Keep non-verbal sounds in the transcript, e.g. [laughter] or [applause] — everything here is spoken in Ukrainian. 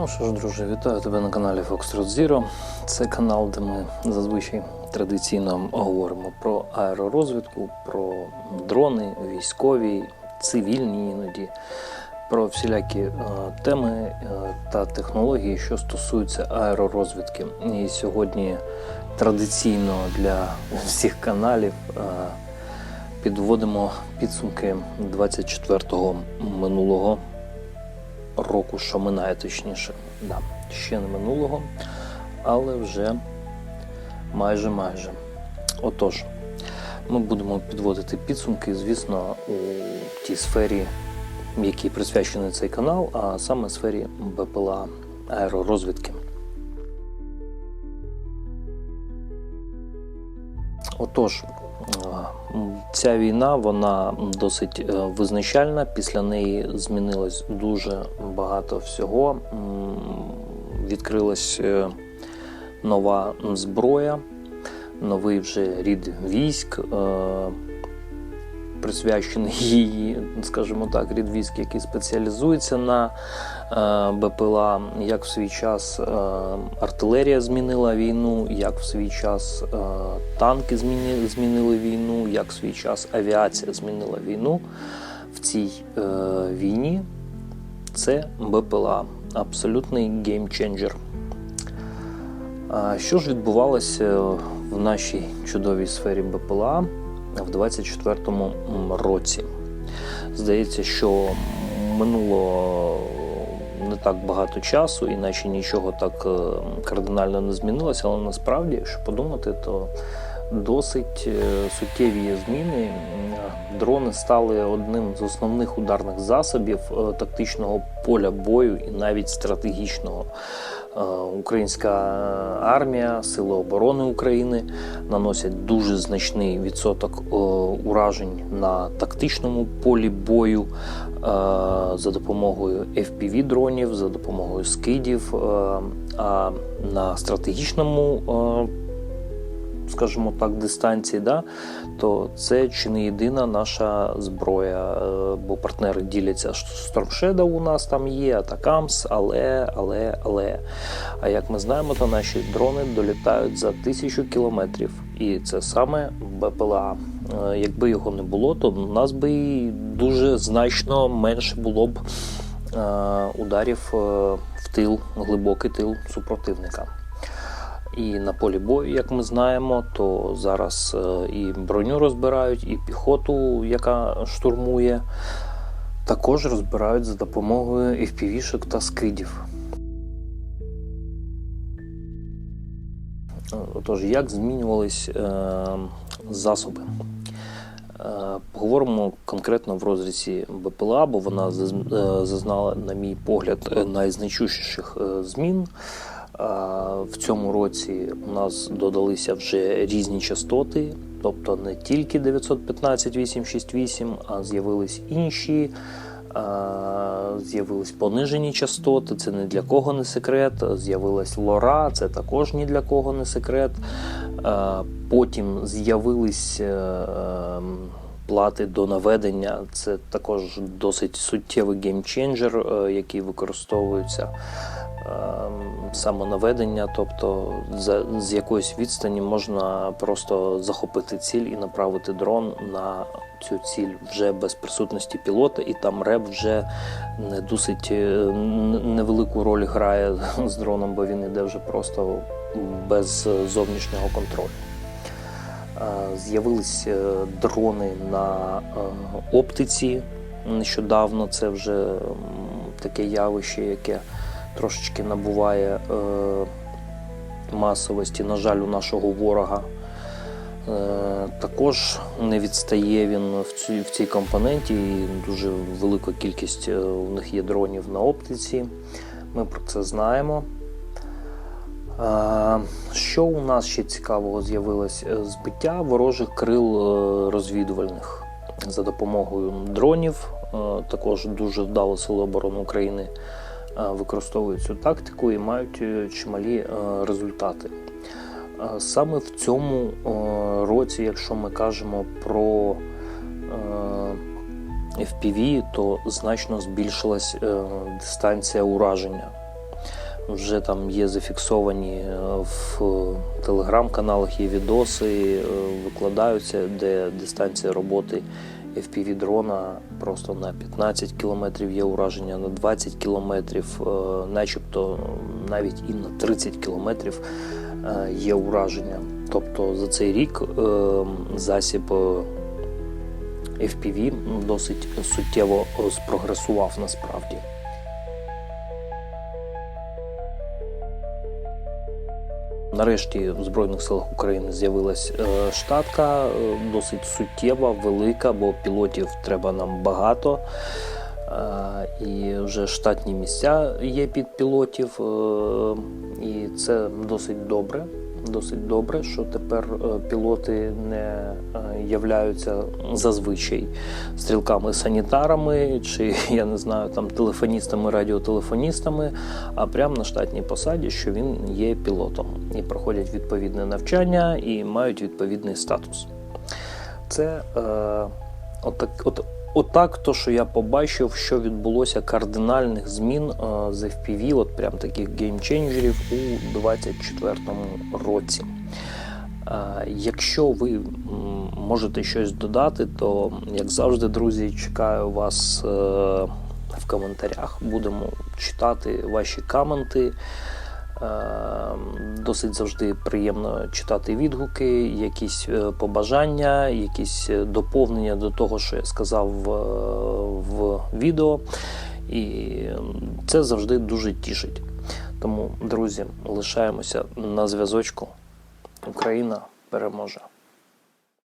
Ну що ж, друже, вітаю тебе на каналі Foxtrot Zero. Це канал, де ми зазвичай традиційно говоримо про аеророзвідку, про дрони, військові, цивільні іноді, про всілякі е, теми е, та технології, що стосуються аеророзвідки. І сьогодні традиційно для всіх каналів е, підводимо підсумки 24-го минулого року, що минає точніше. Да, ще не минулого, але вже майже майже. Отож, ми будемо підводити підсумки, звісно, у тій сфері, якій присвячений цей канал, а саме сфері БПЛА аеророзвідки. Отож, ця війна вона досить е, визначальна. Після неї змінилось дуже багато всього. Відкрилась е, нова зброя, новий вже рід військ, е, присвячений її, скажімо так, рід військ, який спеціалізується на е, БПЛА, як в свій час е, артилерія змінила війну, як в свій час е, танки змінили війну, як в свій час авіація змінила війну. В цій е, війні це БПЛА, абсолютний геймченджер. Що ж відбувалося в нашій чудовій сфері БПЛА в 24-му році? Здається, що минуло не так багато часу, іначе нічого так е, кардинально не змінилося, але насправді, якщо подумати, то досить е, суттєві зміни. Дрони стали одним з основних ударних засобів е, тактичного поля бою і навіть стратегічного. Е, Українська армія, Сили оборони України наносять дуже значний відсоток уражень на тактичному полі бою за допомогою FPV дронів, за допомогою скидів. А на стратегічному скажімо так, дистанції, да, то це чи не єдина наша зброя, е, бо партнери діляться, Storm Shadow у нас там є, Atacams, але, але, але. А як ми знаємо, то наші дрони долітають за тисячу кілометрів, і це саме БПЛА. Е, Якби його не було, то у нас би і дуже значно менше було б е, ударів в тил, глибокий тил супротивника. І на полі бою, як ми знаємо, то зараз е, і броню розбирають, і піхоту, яка штурмує, також розбирають за допомогою FPV-шок та скидів. Отож, як змінювались е, засоби? Е, Поговоримо конкретно в розрізі БПЛА, бо вона зазнала, на мій погляд, найзначущіших е, змін. В цьому році у нас додалися вже різні частоти, тобто не тільки 915-868, а з'явились інші. З'явились понижені частоти, це ні для кого не секрет. З'явилась лора, це також ні для кого не секрет. Потім з'явились е, плати до наведення. Це також досить суттєвий геймченджер, е, який використовується самонаведення, тобто за, з якоїсь відстані можна просто захопити ціль і направити дрон на цю ціль вже без присутності пілота, і там реп вже не досить е, невелику роль грає з дроном, бо він іде вже просто без зовнішнього контролю. Е, З'явились е, дрони на оптиці. Нещодавно це вже таке явище, яке трошечки набуває е, масовості, на жаль, у нашого ворога. Е, також не відстає він в цій, в цій компоненті, і дуже велика кількість е, у них є дронів на оптиці. Ми про це знаємо. Е, Що у нас ще цікавого з'явилось? Збиття ворожих крил розвідувальних за допомогою дронів. Також дуже вдало Сили оборони України використовують цю тактику і мають е, чималі е, результати. Е, Саме в цьому е, році, якщо ми кажемо про е, FPV, то значно збільшилась е, дистанція ураження. вже там є зафіксовані е, в телеграм-каналах, є відоси, е, викладаються, де дистанція роботи FPV дрона просто на 15 кілометрів є ураження, на 20 кілометрів, е, начебто навіть і на 30 кілометрів е, є ураження. Тобто за цей рік е, засіб FPV досить суттєво спрогресував насправді. Нарешті в Збройних силах України з'явилась е, штатка, е, досить суттєва, велика, бо пілотів треба нам багато. Е, І вже штатні місця є під пілотів, і це досить добре. Досить добре, що тепер е, пілоти не е, являються зазвичай стрілками-санітарами чи [laughs] я не знаю там телефоністами, радіотелефоністами, а прямо на штатній посаді, що він є пілотом і проходять відповідне навчання і мають відповідний статус. Це е, отак, от, отак, то, що я побачив, що відбулося кардинальних змін е, з FPV, от прям таких геймченджерів у 24-му році. Е, Якщо ви можете щось додати, то як завжди, друзі, чекаю вас е, в коментарях. Будемо читати ваші коменти. Е, Досить завжди приємно читати відгуки, якісь е, побажання, якісь е, доповнення до того, що я сказав в, в відео. І це завжди дуже тішить. Тому, друзі, лишаємося на зв'язочку. Україна переможе.